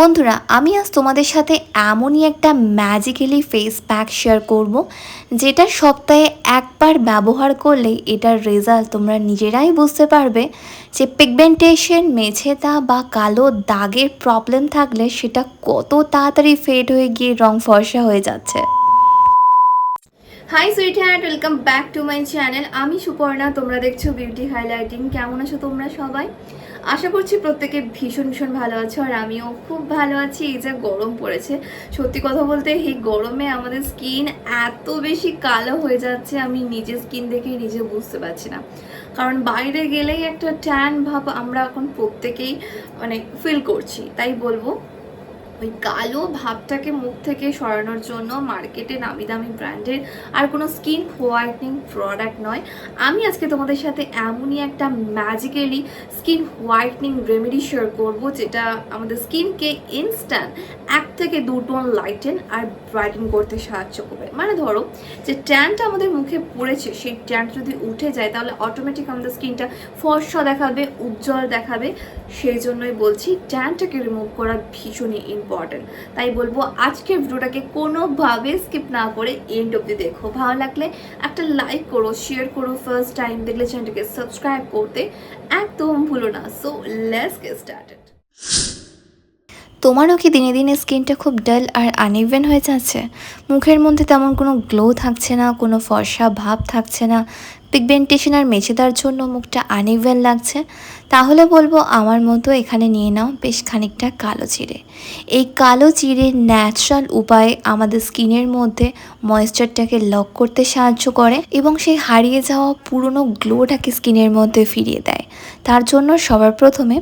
বন্ধুরা, আমি আজ তোমাদের সাথে এমনই একটা ম্যাজিক্যালি ফেস প্যাক শেয়ার করব, যেটা সপ্তাহে একবার ব্যবহার করলেই এটার রেজাল্ট তোমরা নিজেরাই বুঝতে পারবে যে পিগমেন্টেশন মেছেতা বা কালো দাগের প্রবলেম থাকলে সেটা কত তাড়াতাড়ি ফেড হয়ে গিয়ে রং ফর্সা হয়ে যাচ্ছে। Hi sweetheart welcome back to my channel আমি সুপর্ণা, তোমরা দেখছ বিউটি হাইলাইটিং কেমন আছো তোমরা সবাই? আশা করছি প্রত্যেকে ভীষণ ভীষণ ভালো আছো আর আমিও খুব ভালো আছি। এই যে গরম পড়েছে, সত্যি কথা বলতে এই গরমে আমাদের স্কিন এত বেশি কালো হয়ে যাচ্ছে, আমি নিজে স্কিন দেখে নিজে বুঝতে পারছি না। কারণ বাইরে গেলেই একটা ট্যান ভাব আমরা এখন প্রত্যেকেই মানে ফিল করছি, তাই বলব। ওই কালো ভাবটাকে মুখ থেকে সরানোর জন্য মার্কেটে নামি দামি ব্র্যান্ডের আর কোনো স্কিন হোয়াইটনিং প্রোডাক্ট নয়। আমি আজকে তোমাদের সাথে এমনই একটা magically skin whitening remedy share করব, যেটা আমাদের স্কিনকে ইনস্ট্যান্ট এক থেকে দু টোন লাইটেন আর ব্রাইটেন করতে সাহায্য করবে। মানে ধরো যে ট্যানটা আমাদের মুখে পড়েছে, সেই ট্যান যদি উঠে যায়, তাহলে অটোমেটিক আমাদের স্কিনটা ফর্সা দেখাবে, উজ্জ্বল দেখাবে। সেই জন্যই বলছি ট্যানটাকে রিমুভ করা ভীষণই ইম্পর্টেন্ট তাই বলব আজকের ভিডিওটাকে কোনোভাবে স্কিপ না করে এন্ড অব্দি দেখো। ভালো লাগলে একটা লাইক করো শেয়ার করো ফার্স্ট টাইম দেখলে চ্যানেলটাকে সাবস্ক্রাইব করতে একদম ভুলো না। সো লেটস গেট স্টার্টেড তোমারও কি দিনে দিনে স্কিনটা খুব ডাল আর আনইভেন হয়ে যাচ্ছে? মুখের মধ্যে তেমন কোনো গ্লো থাকছে না, কোনো ফর্সা ভাব থাকছে না। পিগমেন্টেশন আর মেছেদার জন্য মুখটা আনইভেন লাগছে। তাহলে বলব আমার মতো এখানে নিয়ে নাও বেশ খানিকটা কালো চিড়ে এই কালো চিড়ে ন্যাচারাল উপায়ে আমাদের স্কিনের মধ্যে ময়েশ্চারটাকে লক করতে সাহায্য করে এবং সেই হারিয়ে যাওয়া পুরনো গ্লোটাকে স্কিনের মধ্যে ফিরিয়ে দেয়। তার জন্য সবার প্রথমে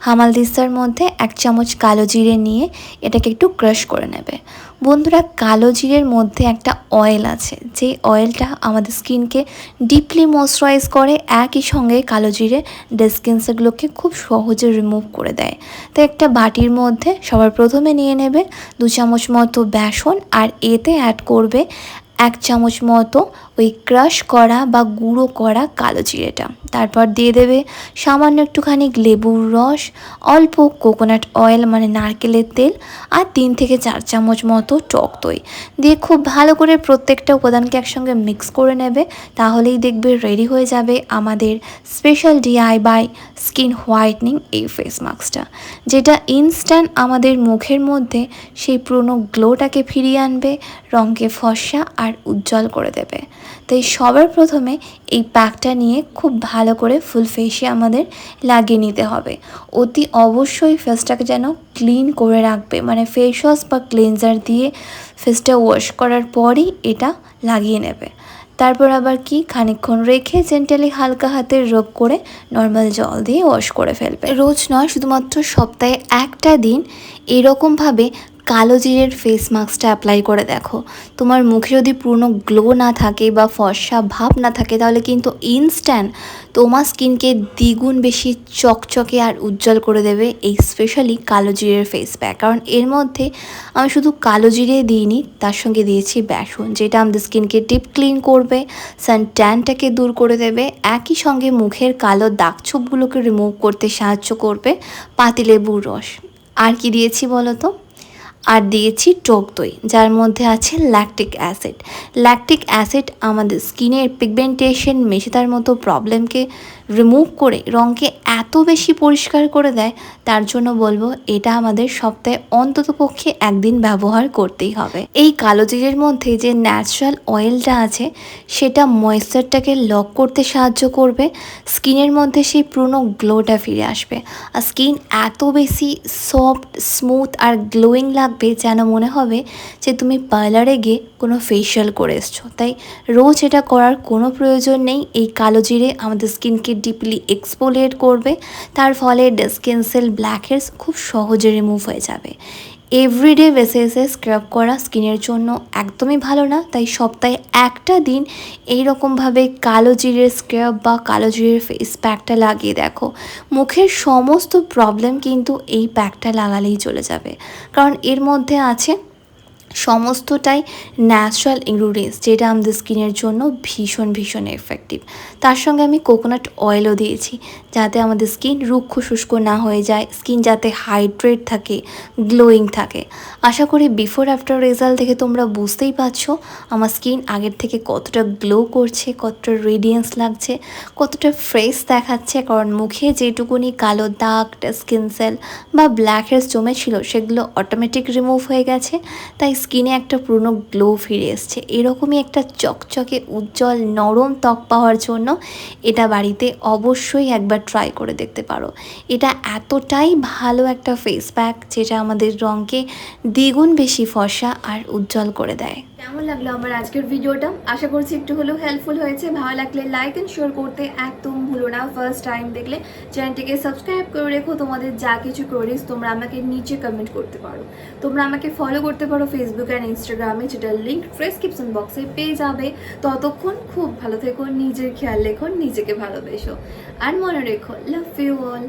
হামাল দিস্তার মধ্যে এক চামচ কালো জিরে নিয়ে এটাকে একটু ক্রাশ করে নেবে। বন্ধুরা কালো জিরের মধ্যে একটা অয়েল আছে। যে অয়েলটা আমাদের স্কিনকে ডিপলি ময়শ্চারাইজ করে, একই সঙ্গে কালো জিরে ডেস্কিনসগুলোকে খুব সহজে রিমুভ করে দেয়। তো একটা বাটির মধ্যে সবার প্রথমে নিয়ে নেবে দু চামচ মতো বেসন, আর এতে অ্যাড করবে এক চামচ মতো ওই ক্রাশ করা বা গুঁড়ো করা কালো জিরেটা। তারপর দিয়ে দেবে সামান্য একটুখানি লেবুর রস, অল্প কোকোনাট অয়েল মানে নারকেলের তেল আর তিন থেকে চার চামচ মতো টক দই। দিয়ে খুব ভালো করে প্রত্যেকটা উপাদানকে একসঙ্গে মিক্স করে নেবে, তাহলেই দেখবে রেডি হয়ে যাবে আমাদের special DI by skin whitening এই ফেস মাস্কটা যেটা ইনস্ট্যান্ট আমাদের মুখের মধ্যে সেই পুরনো গ্লোটাকে ফিরিয়ে আনবে, রঙকে ফর্সা আর উজ্জ্বল করে দেবে। তাই সবার প্রথমে এই প্যাকটা নিয়ে খুব ভালো করে ফুল ফেসে আমাদের লাগিয়ে নিতে হবে। অতি অবশ্যই ফেসটাকে যেন ক্লিন করে রাখবে মানে ফেস ওয়াশ বা ক্লিনজার দিয়ে ফেসটা ওয়াশ করার পরই এটা লাগিয়ে নেবে। তারপর আবার কি, খানিকক্ষণ রেখে জেন্টালি হালকা হাতে রোগ করে নর্মাল জল দিয়ে ওয়াশ করে ফেলবে। রোজ নয়, শুধুমাত্র সপ্তাহে একটা দিন এরকমভাবে কালো জিরের ফেস মাস্কটা অ্যাপ্লাই করে দেখো। তোমার মুখে যদি পূর্ণ গ্লো না থাকে বা ফর্সা ভাব না থাকে, তাহলে কিন্তু ইনস্ট্যান্ট তোমার স্কিনকে দ্বিগুণ বেশি চকচকে আর উজ্জ্বল করে দেবে, এই স্পেশালি কালো জিরের ফেস প্যাক কারণ এর মধ্যে আমি শুধু কালো জিরে দিইনি, তার সঙ্গে দিয়েছি বেসন, যেটা আমাদের স্কিনকে ডিপ ক্লিন করবে সান ট্যানটাকে দূর করে দেবে, একই সঙ্গে মুখের কালো দাগছোপগুলোকে রিমুভ করতে সাহায্য করবে পাতিলেবুর রস। আর কি দিয়েছি বলো তো? আর দিয়েছি টক দই, যার মধ্যে আছে ল্যাকটিক অ্যাসিড ল্যাকটিক অ্যাসিড আমাদের স্কিনের পিগমেন্টেশন মেশিতার মতো প্রবলেমকে রিমুভ করে রঙকে এত বেশি পরিষ্কার করে দেয়, তার জন্য বলব এটা আমাদের সপ্তাহে অন্তত পক্ষে একদিন ব্যবহার করতেই হবে। এই কালো জিরের মধ্যে যে ন্যাচারাল অয়েলটা আছে, সেটা ময়েশ্চারটাকে লক করতে সাহায্য করবে। স্কিনের মধ্যে সেই পুরনো গ্লোটা ফিরে আসবে। আর স্কিন এত বেশি সফট স্মুথ আর গ্লোয়িং লাগবে যেন মনে হবে যে তুমি পার্লারে গিয়ে কোনো ফেশিয়াল করে এসছো। তাই রোজ এটা করার কোনো প্রয়োজন নেই। এই কালো জিরে আমাদের স্কিনকে ডিপলি এক্সপোলিয়েট করবে, তার ফলে স্কিন সেল ব্ল্যাকহেডস খুব সহজে রিমুভ হয়ে যাবে। এভরিডে বেসিসে স্ক্রাব করা স্কিনের জন্য একদমই ভালো না, তাই সপ্তাহে একটা দিন এই রকমভাবে কালো জিরের স্ক্রাব বা কালো জিরের ফেস প্যাকটা লাগিয়ে দেখো। মুখের সমস্ত প্রবলেম কিন্তু এই প্যাকটা লাগালেই চলে যাবে। কারণ এর মধ্যে আছে সমস্তটাই ন্যাচারাল ইনগ্রিডিয়েন্টস যেটা আমাদের স্কিনের জন্য ভীষণ ভীষণ এফেক্টিভ তার সঙ্গে আমি কোকোনাট অয়েলও দিয়েছি, যাতে আমাদের স্কিন রুক্ষ, শুষ্ক না হয়ে যায় স্কিন যাতে হাইড্রেট থাকে গ্লোয়িং থাকে। আশা করি বিফোর আফটার রেজাল্ট দেখে তোমরা বুঝতেই পারছ আমার স্কিন আগের থেকে কতটা গ্লো করছে, কতটা রেডিয়েন্স লাগছে, কতটা ফ্রেশ দেখাচ্ছে, কারণ মুখে যেটুকুনি কালো দাগ স্কিন সেল বা ব্ল্যাক হেডস জমেছিল সেগুলো অটোমেটিক রিমুভ হয়ে গেছে। তাই স্কিনে একটা পুরনো গ্লো ফিরে এসছে। এরকমই একটা চকচকে, উজ্জ্বল, নরম ত্বক পাওয়ার জন্য এটা বাড়িতে অবশ্যই একবার ট্রাই করে দেখতে পারো। এটা এতটাই ভালো একটা ফেস প্যাক যেটা আমাদের রঙকে দ্বিগুণ বেশি ফর্সা আর উজ্জ্বল করে দেয়। কেমন লাগল আমার আজকের ভিডিওটা? আশা করছি একটু হলেও হেল্পফুল হয়েছে। ভালো লাগলে লাইক অ্যান্ড শেয়ার করতে একদম ভুলো না। ফার্স্ট টাইম দেখলে চ্যানেলটিকে সাবস্ক্রাইব করে রেখো। তোমাদের যা কিছু কোয়ারিজ তোমরা আমাকে নিচে কমেন্ট করতে পারো। তোমরা আমাকে ফলো করতে পারো ফেসবুক অ্যান্ড ইনস্টাগ্রামে যেটার লিঙ্ক ডেসক্রিপশন বক্সে পেয়ে যাবে। ততক্ষণ খুব ভালো থেকো, নিজের খেয়াল রেখো, নিজেকে ভালোবেসো। আর মনে রেখো লাভ ইউ অল